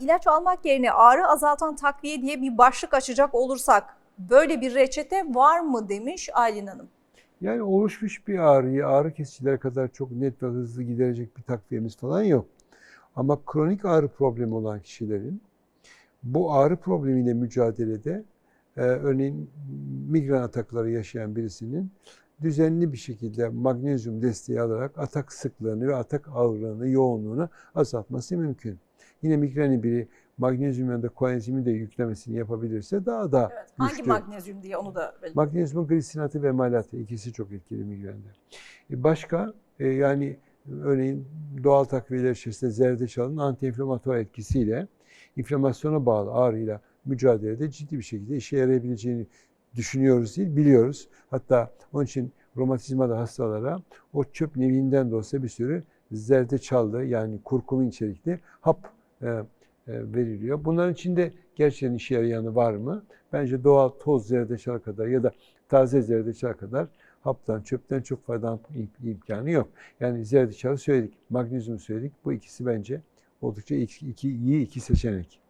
İlaç almak yerine ağrı azaltan takviye diye bir başlık açacak olursak böyle bir reçete var mı demiş Aylin Hanım. Yani oluşmuş bir ağrıyı ağrı kesicilere kadar çok net ve hızlı giderecek bir takviyemiz falan yok. Ama kronik ağrı problemi olan kişilerin bu ağrı problemiyle mücadelede e, örneğin migren atakları yaşayan birisinin düzenli bir şekilde magnezyum desteği alarak atak sıklığını ve atak ağırlığını, yoğunluğunu azaltması mümkün. Yine migrenin biri magnezyum ya da koenzimi de yüklemesini yapabilirse daha da Evet, hangi güçlü. magnezyum diye onu da belirtelim. Magnezyumun glisinatı ve malatı ikisi çok etkili migrende. E, Başka e, yani örneğin doğal takviyeler içerisinde zerdeçalın antiinflamatuar etkisiyle inflamasyona bağlı ağrıyla mücadelede ciddi bir şekilde işe yarayabileceğini düşünüyoruz değil, biliyoruz. Hatta onun için romatizmalı hastalara o çöp nevinden de olsa bir sürü zerdeçallı yani kurkumin içerikli hap e, e, veriliyor. Bunların içinde gerçekten işe yarayanı var mı? Bence doğal toz zerdeçala kadar ya da taze zerdeçala kadar haptan, çöpten çok faydalanma im- imkanı yok. Yani zerdeçalı söyledik, magnezyumu söyledik. Bu ikisi bence oldukça iki, iki, iyi iki seçenek.